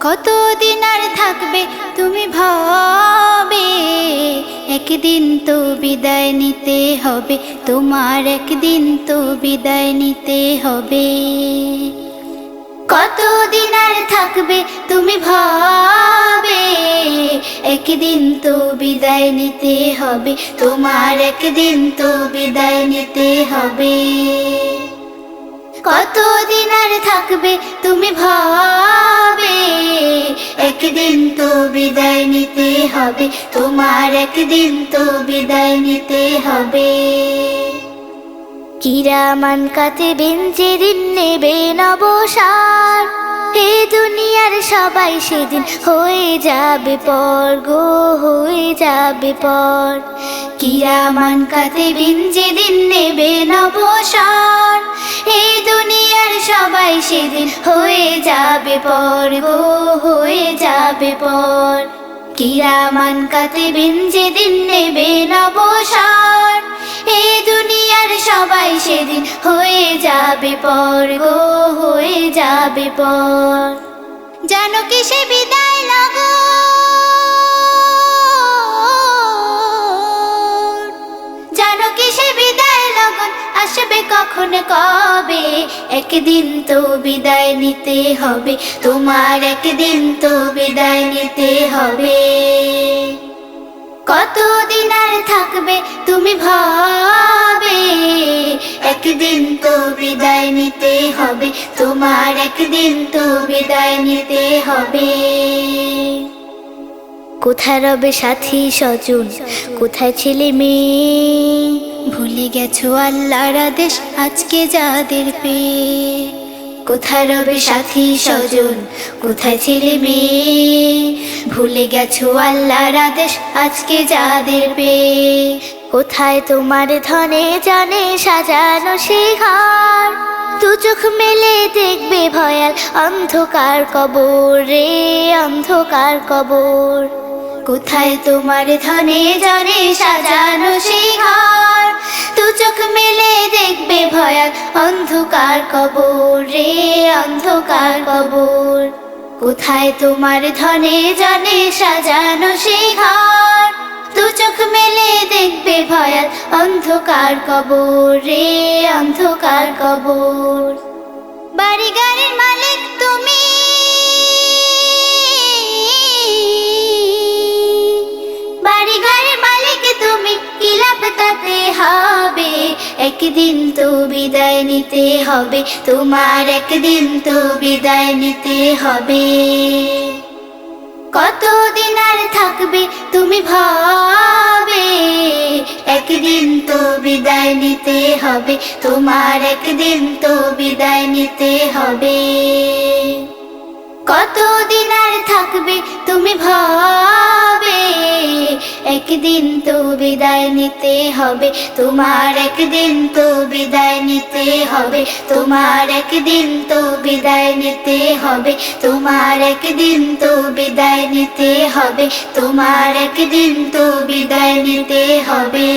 কতদিন আর থাকবে তুমি ভাবে? একদিন তো বিদায় নিতে হবে, তোমার একদিন তো বিদায় নিতে হবে। কতদিন আর থাকবে তুমি ভাবে? একদিন তো বিদায় নিতে হবে, তোমার একদিন তো বিদায় নিতে হবে। কতদিন আর থাকবে তুমি ভাবে? একদিন তো বিদায় নিতে হবে, তোমার একদিন তো বিদায় নিতে হবে। কিরামান কাতে বেঞ্চে দিন নেবে নবসার, এ দুনিয়ার সবাই সেদিন হয়ে যাবে পর গো, হয়ে যাবে পর। কিরামান কাতে বেঞ্চে দিন নেবে নবসার এই দুনিয়ার সবাই সেদিন হয়ে যাবে পর গো, হয়ে যাবে পর। কিরামান কাতে বেঞ্চে দিন নেবে নবসার এই দুনিয়ার সবাই সেদিন হয়ে যাবে পর গো, হয়ে যাবে পর। জানো কি সে বিদায় লাগো? কখন কবে? একদিন তো বিদায় নিতে হবে। তোমার একদিন তো বিদায় নিতে হবে। কতদিন আর থাকবে তুমি ভাবে? একদিন তো বিদায় নিতে হবে। তোমার একদিন তো বিদায় নিতে হবে। কোথায় রবে সাথী স্বজন কোথায় ছেলে মেয়ে? ভুলে গেছো আল্লাহর আদেশ? আজকে যাদের পেয়ে। কোথায় রবে সাথী স্বজন? কোথায় ছেলে মেয়ে? ভুলে গেছো আল্লাহর আদেশ? আজকে যাদের পেয়ে। কোথায় তোমার ধনে জানে সাজানো ঘর? দু চোখ মেলে দেখবে ভয়াল অন্ধকার কবর রে অন্ধকার কবর। কোথায় তোমার ধনে জানে সাজানো ঘর? দু চোখ মেলে দেখবে ভয়াল অন্ধকার কবর রে, অন্ধকার কবর। কোথায় তোমার ধনে জনে সাজানো সেই ঘর? দু চোখ মেলে দেখবে ভয়াল অন্ধকার কবর রে, অন্ধকার কবর। বাড়ি গাড়ির মালিক একদিন তো বিদায় নিতে হবে, তোমার একদিন তো বিদায় নিতে হবে। কতদিন আর থাকবে তুমি ভাবে, একদিন তো বিদায় নিতে হবে, তোমার একদিন তো বিদায় নিতে হবে। কতদিন আর থাকবে তুমি ভাবে একদিন তো বিদায় নিতে হবে, তোমার একদিন তো বিদায় নিতে হবে, তোমার একদিন তো বিদায় নিতে হবে, তোমার একদিন তো বিদায় নিতে হবে, তোমার একদিন তো বিদায় নিতে হবে।